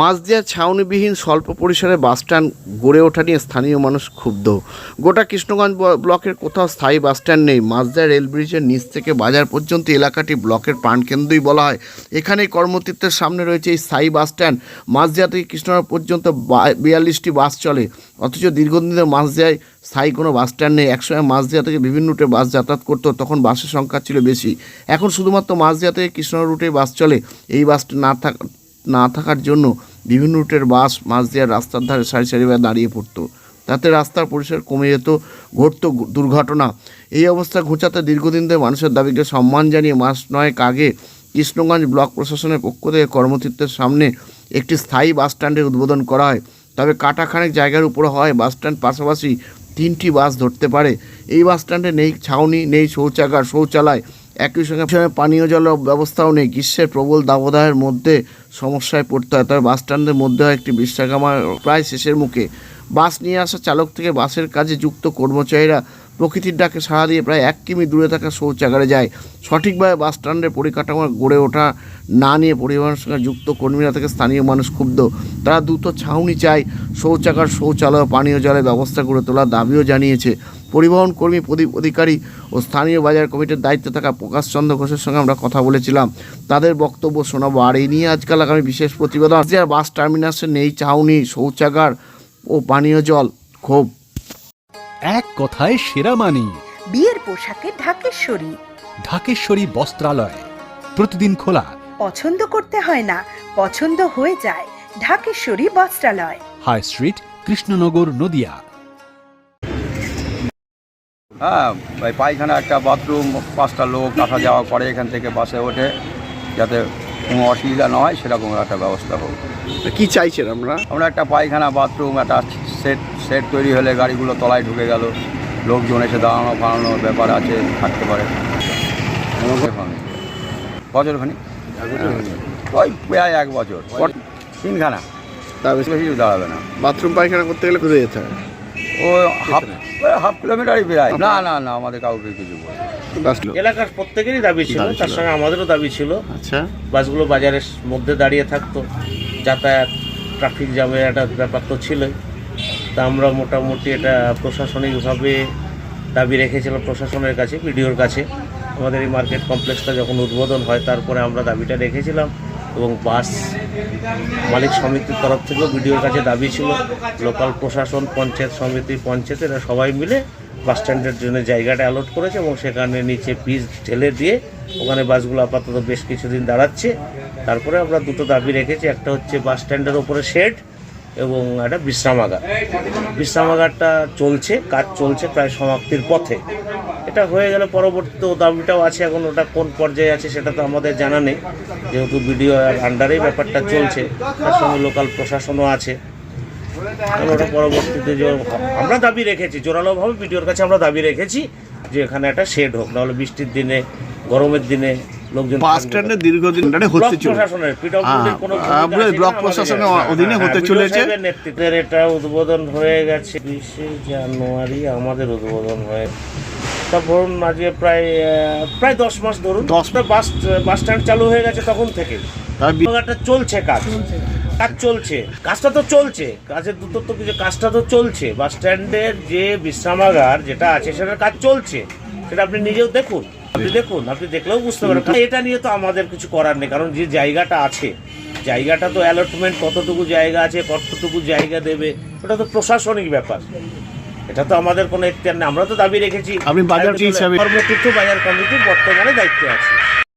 মাঝদিয়া ছাউনিবিহীন স্বল্প পরিসরে বাসস্ট্যান্ড গড়ে ওঠা নিয়ে স্থানীয় মানুষ ক্ষুব্ধ। গোটা কৃষ্ণগঞ্জ ব্লকের কোথাও স্থায়ী বাসস্ট্যান্ড নেই। মাঝদিয়া রেল ব্রিজের নিচ থেকে বাজার পর্যন্ত এলাকাটি ব্লকের প্রাণকেন্দ্রই বলা হয়। এখানেই কর্মতীর্থের সামনে রয়েছে এই স্থায়ী বাসস্ট্যান্ড মাঝদিয়া থেকে কৃষ্ণনগর পর্যন্ত বিয়াল্লিশটি বাস চলে। অথচ দীর্ঘদিন ধরে মাঝদিয়ায় স্থায়ী কোনো বাস স্ট্যান্ড নেই। একসময় মাঝদিয়া থেকে বিভিন্ন রুটে বাস যাতায়াত করতো, তখন বাসের সংখ্যা ছিল বেশি। এখন শুধুমাত্র মাঝদিয়া থেকে কৃষ্ণনগর রুটে বাস চলে। এই বাসটি না থাকা না থাকার জন্য বিভিন্ন রুটের বাস মাঝ দেওয়ার রাস্তার ধারে সারি সারিভাবে দাঁড়িয়ে পড়তো। তাতে রাস্তার পরিসর কমে যেত, ঘটতো দুর্ঘটনা। এই অবস্থা ঘোচাতে দীর্ঘদিন ধরে মানুষের দাবিকে সম্মান জানিয়ে মাস নয়েক আগে কৃষ্ণগঞ্জ ব্লক প্রশাসনের পক্ষ থেকে কর্মতীর্থের সামনে একটি স্থায়ী বাস স্ট্যান্ডের উদ্বোধন করা হয়। তবে কাটাখানেক জায়গার উপর হয় বাস স্ট্যান্ড, পাশাপাশি তিনটি বাস ধরতে পারে। এই বাস স্ট্যান্ডে নেই ছাউনি, নেই শৌচাগার, শৌচালয় একই সঙ্গে পানীয় জল ব্যবস্থাও নেই। গ্রীষ্মের প্রবল দাবদাহের মধ্যে সমস্যায় পড়তে হয়। তবে বাস স্ট্যান্ডের মধ্যে হয় একটি বিশ্রামাগার প্রায় শেষের মুখে। বাস নিয়ে আসা চালক থেকে বাসের কাজে যুক্ত কর্মচারীরা প্রকৃতির ডাকে সাড়া দিয়ে প্রায় এক কিমি দূরে থাকা শৌচাগারে যায়। সঠিকভাবে বাস স্ট্যান্ডের পরিকাঠামো গড়ে ওঠা না নিয়ে পরিবহনের সঙ্গে যুক্ত কর্মীরা থেকে স্থানীয় মানুষ ক্ষুব্ধ। তারা দ্রুত ছাউনি চায়, শৌচাগার, শৌচালয়, পানীয় জলের ব্যবস্থা করে তোলার দাবিও জানিয়েছে। পরিবহন কর্মী, প্রদীপ অধিকারী ও স্থানীয় বাজার কমিটির দায়িত্বে থাকা প্রকাশ চন্দ্র ঘোষের সঙ্গে আমরা কথা বলেছিলাম। তাদের বক্তব্য শোনাবো। আর এই নিয়ে আজকাল আগামী বিশেষ প্রতিবেদন। বাস টার্মিনাসে নেই ছাউনি, শৌচাগার ও পানীয় জল। ক্ষোভ। এক কথায় সেরা মানি। বিয়ের পোশাকে ঢাকেশ্বরী। ঢাকেশ্বরী বস্ত্রালয়। প্রতিদিন খোলা। পছন্দ করতে হয় না পছন্দ হয়ে যায়। ঢাকেশ্বরী বস্ত্রালয়। High street Krishnanagar Nadia. হ্যাঁ ওই পায়খানা একটা বাথরুম পাঁচটা লোক আসা যাওয়া করে এখান থেকে বাসে ওঠে। যাতে কোনো অসুবিধা না হয় সেরকম একটা ব্যবস্থা হোক। কি চাইছেন আমরা? আমরা একটা পায়খানা বাথরুম একটা সেট সেট তৈরি হলে গাড়িগুলো তলায় ঢুকে গেল। লোকজন এসে দাঁড়ানো ফাড়ানোর ব্যাপার আছে থাকতে পারে। বছর খানি ওই প্রায় এক বছর। তিনখানা। তা বেশি বেশি দাঁড়াবে না। বাথরুম পায়খানা করতে গেলে ঘুরে যেতে হয়? ও হাফ হাফ কিলোমিটারই প্রায়। না না না আমাদের কাউকে কিছু বলে বাস এলাকার প্রত্যেকেরই দাবি ছিল তার সঙ্গে আমাদেরও দাবি ছিল। আচ্ছা। বাসগুলো বাজারের মধ্যে দাঁড়িয়ে থাকতো। যাতায়াত ট্রাফিক জ্যামের একটা ব্যাপার তো ছিলই। তা আমরা মোটামুটি এটা প্রশাসনিকভাবে দাবি রেখেছিলাম প্রশাসনের কাছে, বিডিওর কাছে। আমাদের এই মার্কেট কমপ্লেক্সটা যখন উদ্বোধন হয়, তারপরে আমরা দাবিটা রেখেছিলাম এবং বাস মালিক সমিতির তরফ থেকেও বিডিওর কাছে দাবি ছিল, লোকাল প্রশাসন, পঞ্চায়েত সমিতি, পঞ্চায়েত এরা সবাই মিলে বাস স্ট্যান্ডের জন্য জায়গাটা অ্যালট করেছে এবং সেখানে নিচে পিচ ঢেলে দিয়ে ওখানে বাসগুলো আপাতত বেশ কিছুদিন দাঁড়াচ্ছে। তারপরে আমরা দুটো দাবি রেখেছি, একটা হচ্ছে বাস স্ট্যান্ডের ওপরে শেড এবং একটা বিশ্রামাগার। বিশ্রামাগারটা চলছে, কাজ চলছে প্রায় সমাপ্তির পথে। এটা হয়ে গেলে পরবর্তীতে দাবিটাও আছে, এখন ওটা কোন পর্যায়ে আছে সেটা তো আমাদের জানা নেই। যেহেতু বিডিও আন্ডারেই ব্যাপারটা চলছে, তার সঙ্গে লোকাল প্রশাসনও আছে। ওটা পরবর্তীতে আমরা দাবি রেখেছি, জোরালোভাবে বিডিওর কাছে আমরা দাবি রেখেছি যে এখানে একটা শেড হোক, নাহলে বৃষ্টির দিনে, গরমের দিনে লোকজন বাস স্ট্যান্ডে দীর্ঘদিন ধরে হতে হ্যাঁ, ব্লক কিনা প্রশাসনের অধীনে হতে হ্যাঁ, চলেছে। নেতৃত্বের এটা উদ্বোধন হয়ে গেছে। বিশে জানুয়ারি আমাদের উদ্বোধন হয়ে তা ধরুন আজকে প্রায় আহ, প্রায় দশ মাস ধরুন। দশ তো বাস বাস স্ট্যান্ড চালু হয়ে গেছে তখন থেকে। তার চলছে কাজ। কাজ চলছে। কাজটা তো চলছে। কাজের দুটো তো কিছু কাজটা তো চলছে। বাস স্ট্যান্ডের যে বিশ্রামাগার যেটা আছে সেটার কাজ চলছে। সেটা আপনি নিজেও দেখুন। আপনি দেখুন। আপনি দেখলেও বুঝতে পারবেন। এটা নিয়ে তো আমাদের কিছু করার নেই কারণ যে জায়গাটা আছে জায়গাটা তো অ্যালটমেন্ট কতটুকু জায়গা আছে কতটুকু জায়গা দেবে ওটা তো প্রশাসনিক ব্যাপার। এটা তো আমাদের কোনো এখতিয়ার নেই। আমরা তো দাবি রেখেছি। আপনি বাজার কর্মকৃত হিসাবে- বাজার কমিটির বর্তমানে দায়িত্বে আছে।